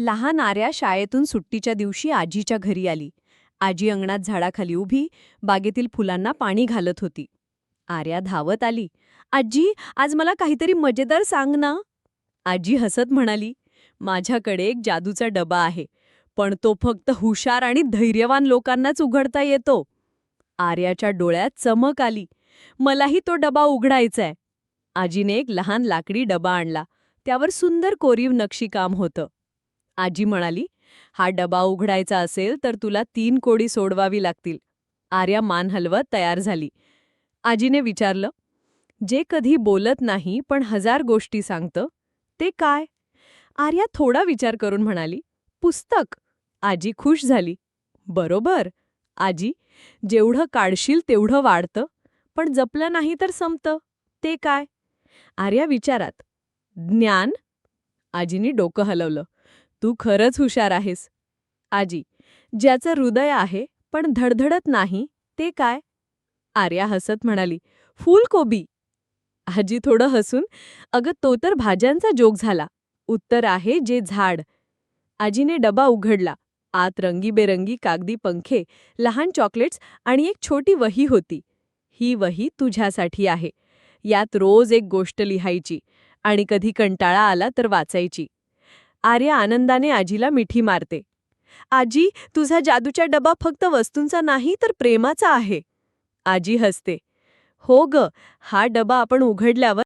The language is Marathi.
लहान आर्या शाळेतून सुट्टीच्या दिवशी आजीच्या घरी आली. आजी अंगणात झाडाखाली उभी बागेतील फुलांना पाणी घालत होती. आर्या धावत आली. आजी आज मला काहीतरी मजेदार सांग ना. आजी हसत म्हणाली. माझ्याकडे एक जादूचा डबा आहे पण तो फक्त हुशार आणि धैर्यवान लोकांनाच उघडता येतो. आर्याच्या डोळ्यात चमक आली. मलाही तो डबा उघडायचाय. आजीने एक लहान लाकडी डबा आणला. त्यावर सुंदर कोरीव नक्षीकाम होतं. आजी म्हणाली हा डबा उघडायचा असेल तर तुला तीन कोडी सोडवावी लागतील. आर्या मान हलवत तयार झाली. आजीने विचारलं जे कधी बोलत नाही पण हजार गोष्टी सांगतं ते काय? आर्या थोडा विचार करून म्हणाली पुस्तक. आजी खुश झाली बरोबर आजी जेवढं काढशील तेवढं वाढतं पण जपलं नाही तर संपतं ते काय? आर्या विचारात ज्ञान? आजीनी डोकं हलवलं तू खरंच हुशार आहेस. आजी ज्याचं हृदय आहे पण धडधडत नाही ते काय? आर्या हसत म्हणाली फुलकोबी आजी थोडं हसून अगं तो तर भाज्यांचा जोग झाला. उत्तर आहे जे झाड. आजीने डबा उघडला. आत रंगीबेरंगी कागदी पंखे लहान चॉकलेट्स आणि एक छोटी वही होती. ही वही तुझ्यासाठी आहे. यात रोज एक गोष्ट लिहायची आणि कधी कंटाळा आला तर वाचायची. आर्या आनंदाने आजीला मिठी मारते. आजी तुझा जादूचा डबा फक्त वस्तूंचा नाही तर प्रेमाचा आहे. आजी हसते. हो ग हा डबा आपण उघडल्यावर